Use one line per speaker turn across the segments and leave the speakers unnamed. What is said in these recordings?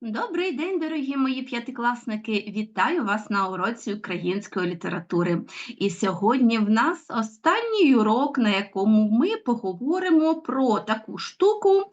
Добрий день, дорогі мої п'ятикласники! Вітаю вас на уроці української літератури. І сьогодні в нас останній урок, на якому ми поговоримо про таку штуку,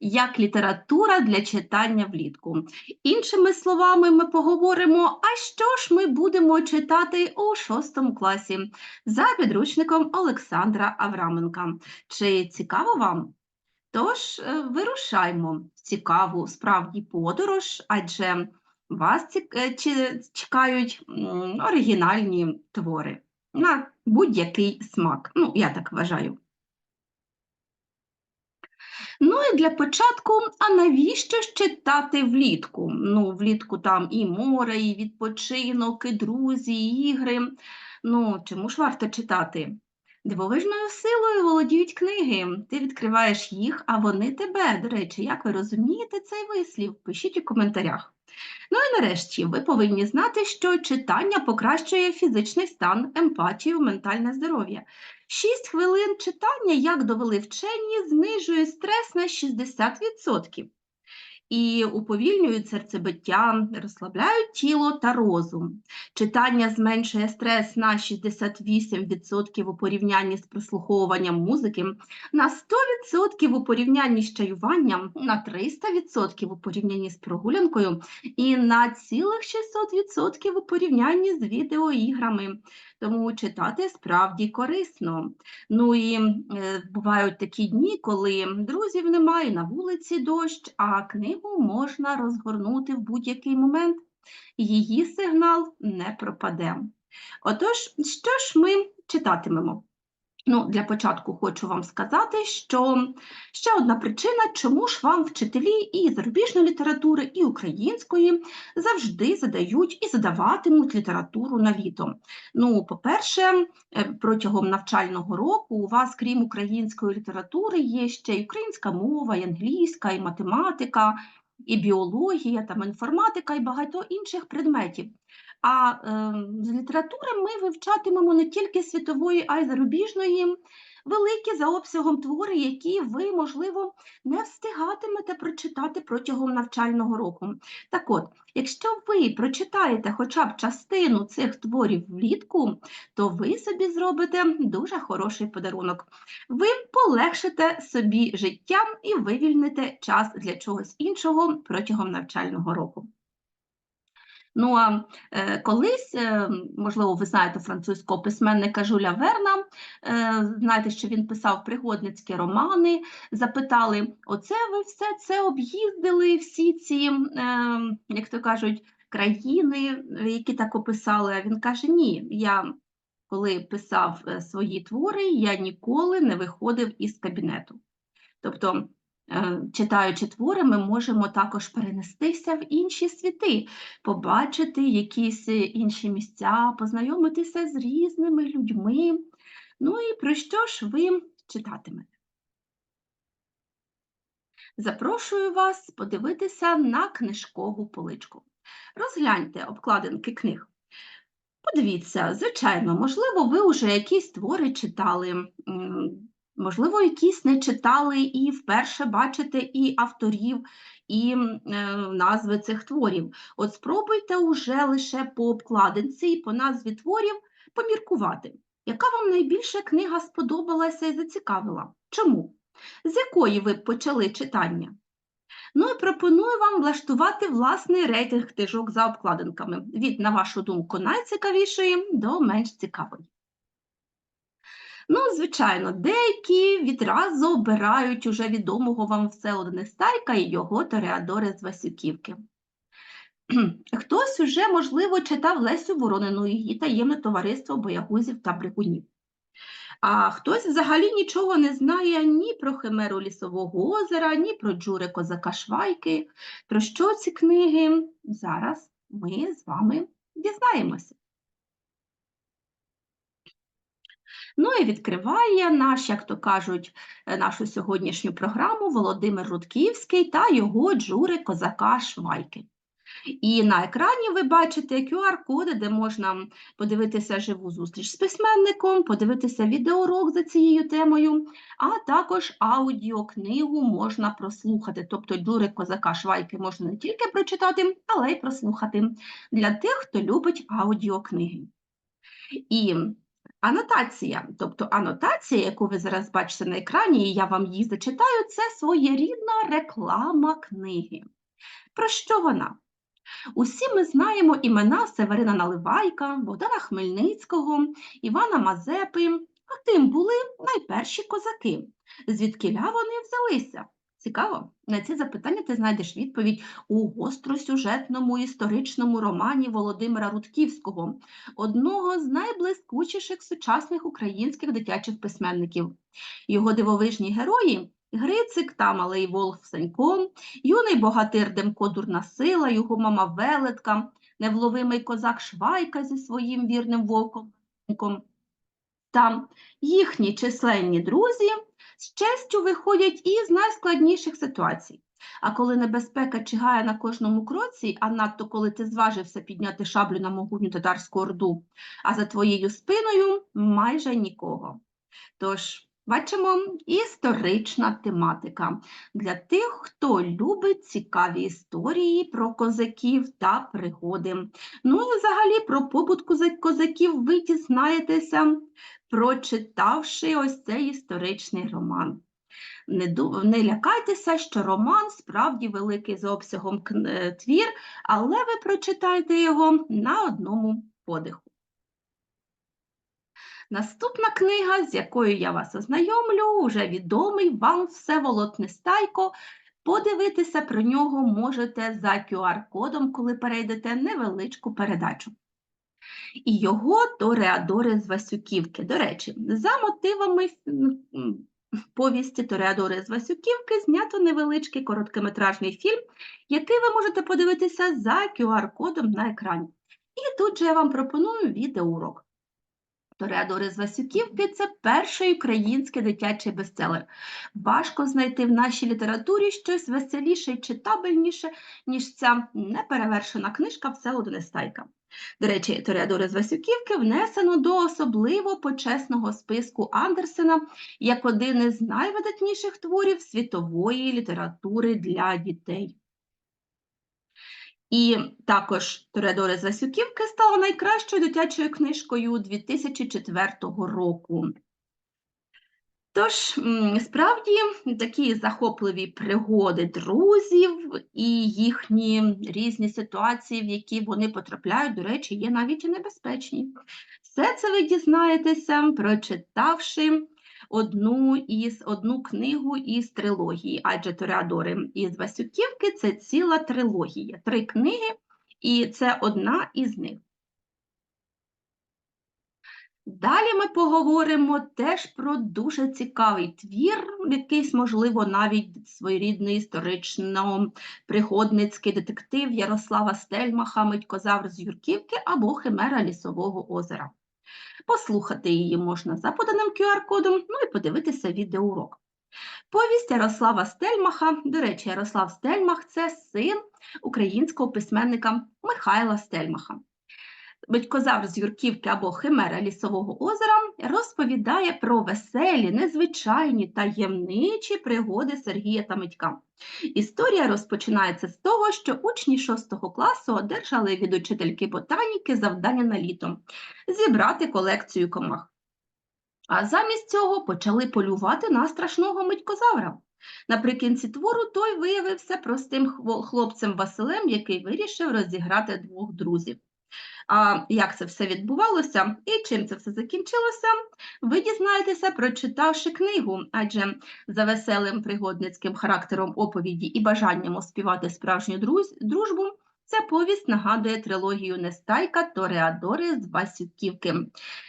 як література для читання влітку. Іншими словами, ми поговоримо, а що ж ми будемо читати у шостому класі за підручником Олександра Авраменка. Чи цікаво вам? Тож е, вирушаймо в цікаву справді подорож, адже вас е, чекають оригінальні твори на будь-який смак. Ну, я так вважаю. Ну і для початку, а навіщо ж читати влітку? Ну, влітку там і море, і відпочинок, і друзі, і ігри. Ну, чому ж варто читати? Дивовижною силою володіють книги. Ти відкриваєш їх, а вони тебе. До речі, як ви розумієте цей вислів? Пишіть у коментарях. Ну і нарешті, ви повинні знати, що читання покращує фізичний стан, емпатію, ментальне здоров'я. Шість хвилин читання, як довели вчені, знижує стрес на 60% і уповільнюють серцебиття, розслабляють тіло та розум. Читання зменшує стрес на 68% у порівнянні з прослуховуванням музики, на 100% у порівнянні з чаюванням, на 300% у порівнянні з прогулянкою і на цілих 600% у порівнянні з відеоіграми. Тому читати справді корисно. Ну і е, бувають такі дні, коли друзів немає, на вулиці дощ, а книгу можна розгорнути в будь-який момент. Її сигнал не пропаде. Отож, що ж ми читатимемо? Ну, для початку хочу вам сказати, що ще одна причина, чому ж вам вчителі і зарубіжної літератури, і української завжди задають і задаватимуть літературу на літо. Ну, по-перше, е, протягом навчального року у вас, крім української літератури, є ще й українська мова, і англійська, і математика, і біологія, там інформатика, і багато інших предметів. А е, з літератури ми вивчатимемо не тільки світової, а й зарубіжної, великі за обсягом твори, які ви, можливо, не встигатимете прочитати протягом навчального року. Так от, якщо ви прочитаєте хоча б частину цих творів влітку, то ви собі зробите дуже хороший подарунок. Ви полегшите собі життя і вивільните час для чогось іншого протягом навчального року. Ну а е, колись, е, можливо, ви знаєте французького письменника Жуля Верна, е, знаєте, що він писав пригодницькі романи, запитали: оце ви все це об'їздили, всі ці, е, як то кажуть, країни, які так описали. А він каже: Ні, я коли писав свої твори, я ніколи не виходив із кабінету. Тобто читаючи твори, ми можемо також перенестися в інші світи, побачити якісь е, інші місця, познайомитися з різними людьми. Ну і про що ж ви читатимете? Запрошую вас подивитися на книжкову поличку. Розгляньте обкладинки книг. Подивіться, звичайно, можливо, ви вже якісь твори читали. Можливо, якісь не читали і вперше бачите і авторів, і е, назви цих творів. От спробуйте уже лише по обкладинці і по назві творів поміркувати, яка вам найбільше книга сподобалася і зацікавила? Чому? З якої ви почали читання? Ну і пропоную вам влаштувати власний рейтинг книжок за обкладинками від, на вашу думку, найцікавішої до менш цікавої. Ну, звичайно, деякі відразу обирають уже відомого вам Всеволода Нестайка і його Тореадори з Васюківки. Хтось уже, можливо, читав Лесю Воронину і її таємне товариство боягузів та бригунів. А хтось взагалі нічого не знає ні про Химеру Лісового озера, ні про Джури Козака Швайки. Про що ці книги? Зараз ми з вами дізнаємося. Ну і відкриває наш, як то кажуть, е, нашу сьогоднішню програму Володимир Рудківський та його джури козака Швайки. І на екрані ви бачите QR-коди, де можна подивитися живу зустріч з письменником, подивитися відеоурок за цією темою, а також аудіокнигу можна прослухати. Тобто Джури Козака Швайки можна не тільки прочитати, але й прослухати для тих, хто любить аудіокниги. І анотація, тобто анотація, яку ви зараз бачите на екрані, і я вам її зачитаю, це своєрідна реклама книги. Про що вона? Усі ми знаємо імена Северина Наливайка, Богдана Хмельницького, Івана Мазепи, а тим були найперші козаки. Звідкиля вони взялися? Цікаво, на ці запитання ти знайдеш відповідь у гостросюжетному історичному романі Володимира Рудківського, одного з найблискучіших сучасних українських дитячих письменників. Його дивовижні герої Грицик та малий Волх Санько, юний богатир Демко Дурнасила, його мама Велетка, невловимий козак Швайка зі своїм вірним вовком та їхні численні друзі з честю виходять із найскладніших ситуацій. А коли небезпека чигає на кожному кроці, а надто коли ти зважився підняти шаблю на могутню татарську орду, а за твоєю спиною майже нікого. Тож, бачимо історична тематика для тих, хто любить цікаві історії про козаків та пригоди. Ну і взагалі про побут козаків ви дізнаєтеся, прочитавши ось цей історичний роман. Не не лякайтеся, що роман справді великий за обсягом твір, але ви прочитаєте його на одному подиху. Наступна книга, з якою я вас ознайомлю, вже відомий вам Всеволод Нестайко. Подивитися про нього можете за QR-кодом, коли перейдете невеличку передачу. І його Тореадори з Васюківки. До речі, за мотивами повісті Тореадори з Васюківки знято невеличкий короткометражний фільм, який ви можете подивитися за QR-кодом на екрані. І тут же я вам пропоную відеоурок. Тореадори з Васюківки це перший український дитячий бестселер. Важко знайти в нашій літературі щось веселіше і читабельніше, ніж ця неперевершена книжка Всеволода Нестайка. До речі, Тореадори з Васюківки внесено до особливо почесного списку Андерсена як один із найвидатніших творів світової літератури для дітей. І також Торедори з Васюківки стала найкращою дитячою книжкою 2004 року. Тож, справді, такі захопливі пригоди друзів і їхні різні ситуації, в які вони потрапляють, до речі, є навіть і небезпечні. Все це ви дізнаєтеся, прочитавши одну із одну книгу із трилогії, адже Тореадори із Васюківки це ціла трилогія, три книги, і це одна із них. Далі ми поговоримо теж про дуже цікавий твір, якийсь, можливо, навіть своєрідний історично-пригодницький детектив Ярослава Стельмаха, Митькозавр з Юрківки або Химера Лісового озера. Послухати її можна за поданим QR-кодом, ну і подивитися відеоурок. Повість Ярослава Стельмаха, до речі, Ярослав Стельмах це син українського письменника Михайла Стельмаха. Батькозавр з Юрківки або Химера Лісового озера розповідає про веселі, незвичайні таємничі пригоди Сергія та Митька. Історія розпочинається з того, що учні 6 класу одержали від учительки ботаніки завдання на літо зібрати колекцію комах. А замість цього почали полювати на страшного митькозавра. Наприкінці твору той виявився простим хлопцем Василем, який вирішив розіграти двох друзів. Як це все відбувалося і чим це все закінчилося, ви дізнаєтеся, прочитавши книгу, адже за веселим пригодницьким характером оповіді і бажанням оспівати справжню дружбу. Ця повість нагадує трилогію Нестайка Тореадори з Васюківки.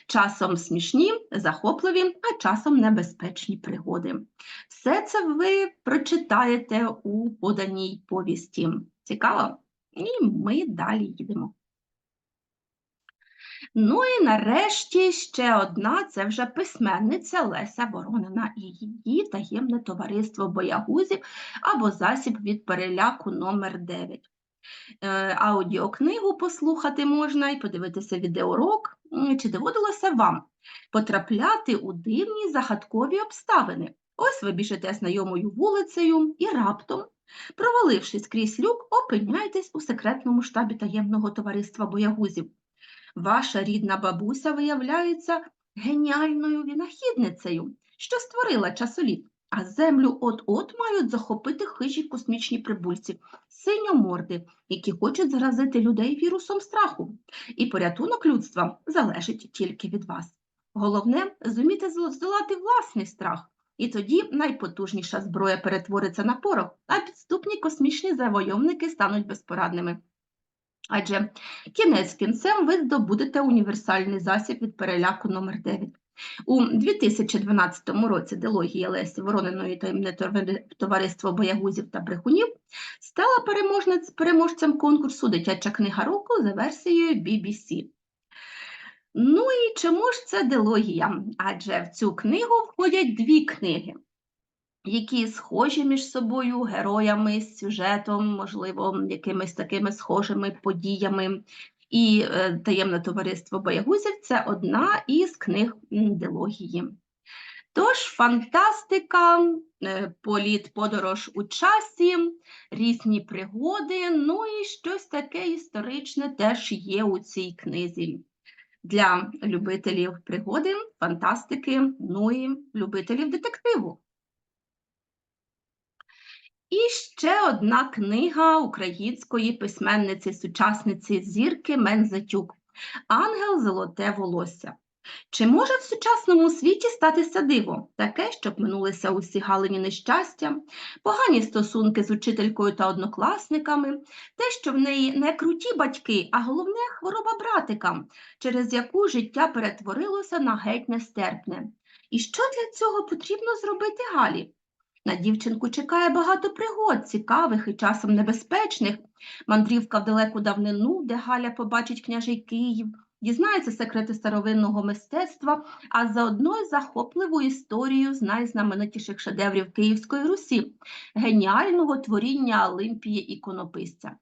Часом смішні, захопливі, а часом небезпечні пригоди. Все це ви прочитаєте у поданій повісті. Цікаво? І ми далі їдемо. Ну і нарешті ще одна це вже письменниця Леся Воронина і її таємне товариство боягузів або засіб від переляку номер 9 Е, Аудіокнигу послухати можна і подивитися відеоурок. Чи доводилося вам потрапляти у дивні загадкові обставини? Ось ви біжите знайомою вулицею і раптом, провалившись крізь люк, опиняєтесь у секретному штабі таємного товариства боягузів. Ваша рідна бабуся виявляється геніальною винахідницею, що створила часоліт, а землю от-от мають захопити хижі космічні прибульці, синьоморди, які хочуть заразити людей вірусом страху. І порятунок людства залежить тільки від вас. Головне зуміти здолати власний страх. І тоді найпотужніша зброя перетвориться на порох, а підступні космічні завойовники стануть безпорадними. Адже кінець кінцем ви здобудете універсальний засіб від переляку номер 9 У 2012 році дилогія Лесі Ворониної таємне товари- товариство боягузів та брехунів стала переможцем конкурсу Дитяча книга року за версією BBC. Ну і чому ж це дилогія? Адже в цю книгу входять дві книги, які схожі між собою героями, сюжетом, можливо, якимись такими схожими подіями. І е, таємне товариство боягузів це одна із книг дилогії. Тож фантастика, е, політ, подорож у часі, різні пригоди, ну і щось таке історичне теж є у цій книзі. Для любителів пригоди, фантастики, ну і любителів детективу. І ще одна книга української письменниці-сучасниці Зірки Мензатюк Ангел Золоте волосся. Чи може в сучасному світі статися диво, таке, щоб минулися усі галині нещастя, погані стосунки з учителькою та однокласниками, те, що в неї не круті батьки, а головне хвороба братика, через яку життя перетворилося на геть нестерпне. І що для цього потрібно зробити Галі? На дівчинку чекає багато пригод, цікавих і часом небезпечних. Мандрівка в далеку давнину, де Галя побачить княжий Київ, дізнається секрети старовинного мистецтва, а заодно й захопливу історію з найзнаменитіших шедеврів Київської Русі, геніального творіння Олимпії іконописця.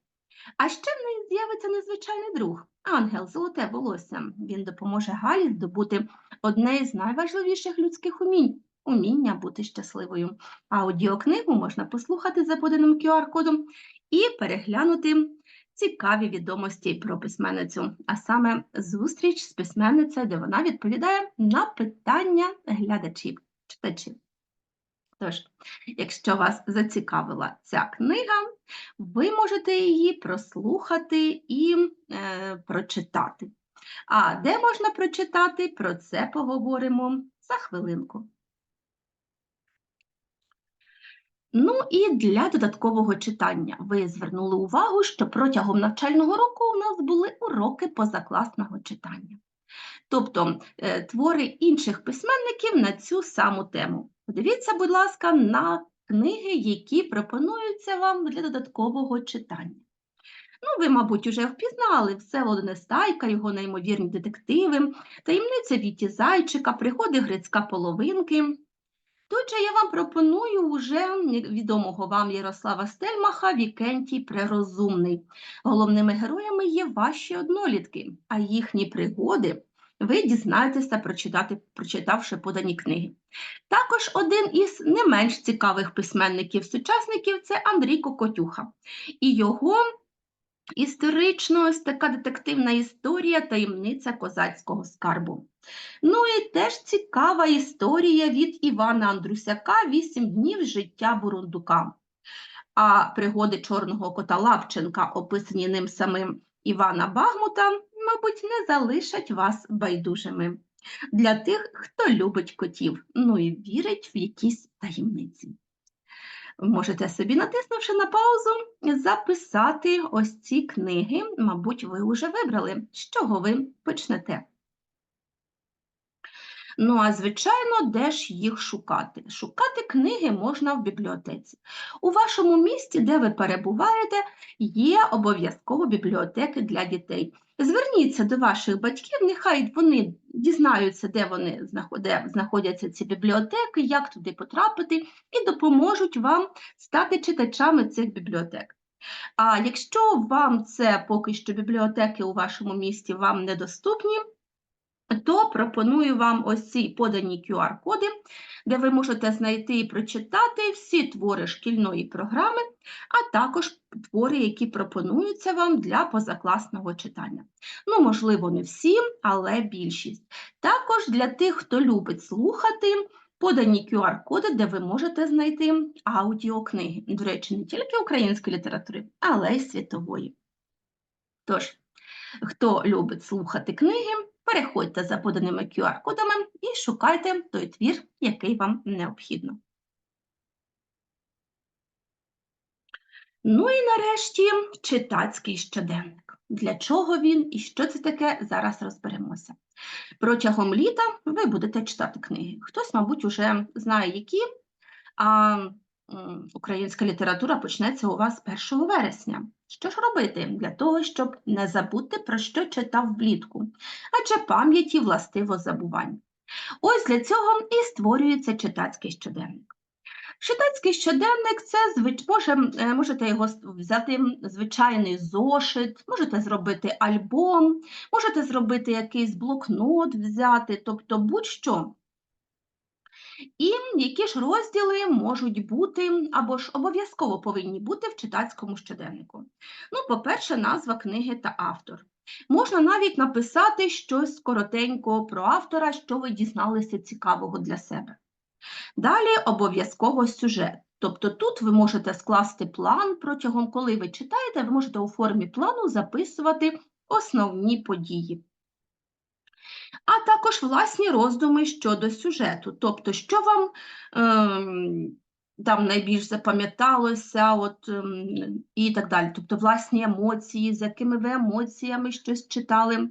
А ще в неї з'явиться незвичайний друг ангел, золоте волосся. Він допоможе Галі здобути одне із найважливіших людських умінь уміння бути щасливою. Аудіокнигу можна послухати за поданим QR-кодом і переглянути цікаві відомості про письменницю, а саме зустріч з письменницею, де вона відповідає на питання глядачів, читачів. Тож, якщо вас зацікавила ця книга, ви можете її прослухати і е, прочитати. А де можна прочитати, про це поговоримо за хвилинку. Ну і для додаткового читання ви звернули увагу, що протягом навчального року у нас були уроки позакласного читання. Тобто е, твори інших письменників на цю саму тему. Подивіться, будь ласка, на книги, які пропонуються вам для додаткового читання. Ну, ви, мабуть, уже впізнали Всеволода Нестайка, його неймовірні детективи, таємниця Віті Зайчика, пригоди Грицька половинки. Тут же я вам пропоную уже відомого вам Ярослава Стельмаха Вікентій Прерозумний. Головними героями є ваші однолітки, а їхні пригоди ви дізнаєтеся, прочитати, прочитавши подані книги. Також один із не менш цікавих письменників-сучасників це Андрій Кокотюха. І його історично ось така детективна історія таємниця козацького скарбу. Ну і теж цікава історія від Івана Андрусяка «Вісім днів життя Бурундука. А пригоди чорного кота Лапченка, описані ним самим Івана Багмута, мабуть, не залишать вас байдужими. Для тих, хто любить котів, ну і вірить в якісь таємниці. Можете собі, натиснувши на паузу, записати ось ці книги. Мабуть, ви вже вибрали, з чого ви почнете. Ну, а звичайно, де ж їх шукати? Шукати книги можна в бібліотеці. У вашому місті, де ви перебуваєте, є обов'язково бібліотеки для дітей. Зверніться до ваших батьків, нехай вони дізнаються, де вони знаходя- знаходяться ці бібліотеки, як туди потрапити, і допоможуть вам стати читачами цих бібліотек. А якщо вам це поки що бібліотеки у вашому місті вам недоступні, то пропоную вам ось ці подані QR-коди, де ви можете знайти і прочитати всі твори шкільної програми, а також твори, які пропонуються вам для позакласного читання. Ну, можливо, не всі, але більшість. Також для тих, хто любить слухати, подані QR-коди, де ви можете знайти аудіокниги. До речі, не тільки української літератури, але й світової. Тож, хто любить слухати книги, переходьте за поданими QR-кодами і шукайте той твір, який вам необхідно. Ну і нарешті читацький щоденник. Для чого він і що це таке, зараз розберемося. Протягом літа ви будете читати книги. Хтось, мабуть, уже знає, які, а українська література почнеться у вас 1 вересня. Що ж робити для того, щоб не забути, про що читав влітку? Адже пам'яті властиво забування. Ось для цього і створюється читацький щоденник. Читацький щоденник це може, е, можете його взяти звичайний зошит, можете зробити альбом, можете зробити якийсь блокнот взяти, тобто будь-що. І які ж розділи можуть бути або ж обов'язково повинні бути в читацькому щоденнику? Ну, по-перше, назва книги та автор. Можна навіть написати щось коротенько про автора, що ви дізналися цікавого для себе. Далі обов'язково сюжет. Тобто тут ви можете скласти план протягом, коли ви читаєте, ви можете у формі плану записувати основні події. А також власні роздуми щодо сюжету. Тобто, що вам ем, там найбільш запам'яталося, от, ем, і так далі. Тобто, власні емоції, з якими ви емоціями щось читали.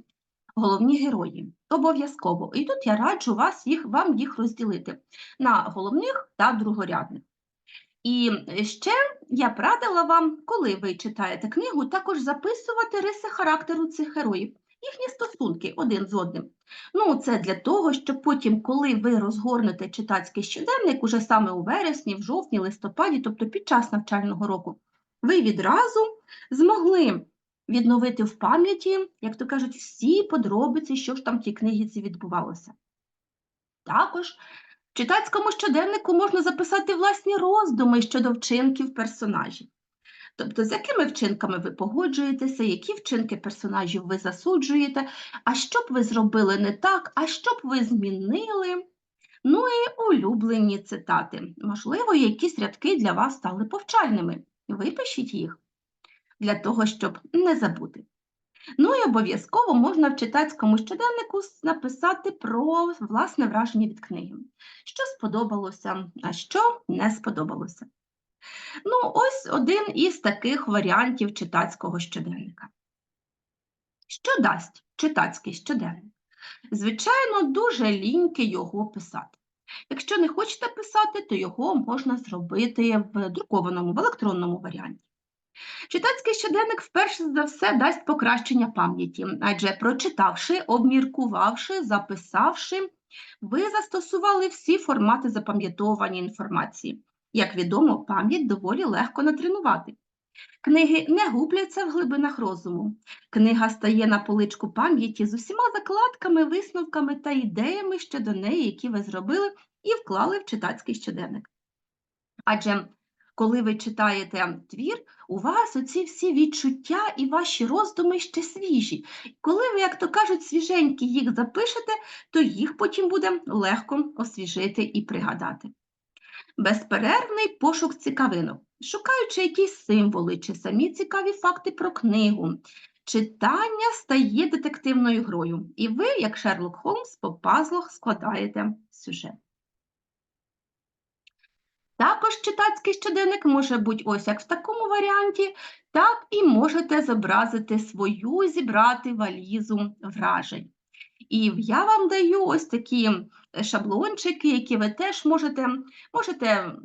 Головні герої. Обов'язково. І тут я раджу вас їх, вам їх розділити на головних та другорядних. І ще я б радила вам, коли ви читаєте книгу, також записувати риси характеру цих героїв, їхні стосунки один з одним. Ну, це для того, щоб потім, коли ви розгорнете читацький щоденник, уже саме у вересні, в жовтні, листопаді, тобто під час навчального року, ви відразу змогли відновити в пам'яті, як то кажуть, всі подробиці, що ж там в тій книзі відбувалося. Також в читацькому щоденнику можна записати власні роздуми щодо вчинків персонажів. Тобто, з якими вчинками ви погоджуєтеся, які вчинки персонажів ви засуджуєте, а що б ви зробили не так, а що б ви змінили. Ну і улюблені цитати. Можливо, якісь рядки для вас стали повчальними. Випишіть їх для того, щоб не забути. Ну і обов'язково можна в читацькому щоденнику написати про власне враження від книги. Що сподобалося, а що не сподобалося. Ну, ось один із таких варіантів читацького щоденника. Що дасть читацький щоденник? Звичайно, дуже ліньки його писати. Якщо не хочете писати, то його можна зробити в друкованому, в електронному варіанті. Читацький щоденник вперше за все дасть покращення пам'яті, адже прочитавши, обміркувавши, записавши, ви застосували всі формати запам'ятовування інформації. Як відомо, пам'ять доволі легко натренувати. Книги не губляться в глибинах розуму. Книга стає на поличку пам'яті з усіма закладками, висновками та ідеями щодо неї, які ви зробили і вклали в читацький щоденник. Адже коли ви читаєте твір, у вас оці всі відчуття і ваші роздуми ще свіжі. Коли ви, як то кажуть, свіженькі їх запишете, то їх потім буде легко освіжити і пригадати. Безперервний пошук цікавинок, шукаючи якісь символи чи самі цікаві факти про книгу. Читання стає детективною грою, і ви, як Шерлок Холмс, по пазлах складаєте сюжет. Також читацький щоденник може бути ось як в такому варіанті, так і можете зобразити свою, зібрати валізу вражень. І я вам даю ось такі шаблончики, які ви теж можете, можете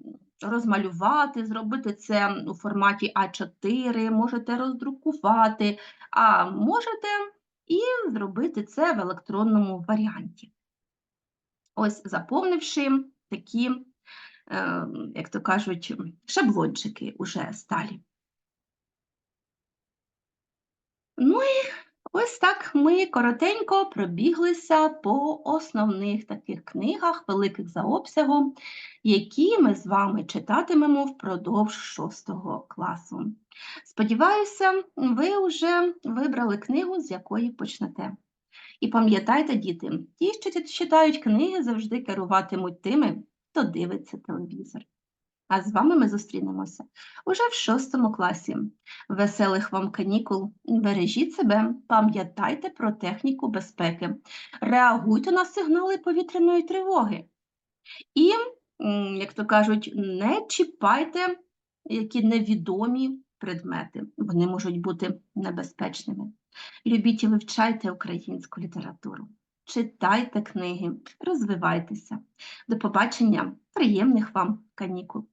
розмалювати, зробити це у форматі А4, можете роздрукувати, а можете і зробити це в електронному варіанті. Ось заповнивши такі е, як то кажуть, шаблончики уже сталі. Ну і ось так ми коротенько пробіглися по основних таких книгах, великих за обсягом, які ми з вами читатимемо впродовж шостого класу. Сподіваюся, ви вже вибрали книгу, з якої почнете. І пам'ятайте, діти, ті, що читають книги, завжди керуватимуть тими, хто дивиться телевізор. А з вами ми зустрінемося уже в шостому класі. Веселих вам канікул, бережіть себе, пам'ятайте про техніку безпеки, реагуйте на сигнали повітряної тривоги. І, як то кажуть, не чіпайте які невідомі предмети. Вони можуть бути небезпечними. Любіть і вивчайте українську літературу. Читайте книги, розвивайтеся. До побачення, приємних вам канікул!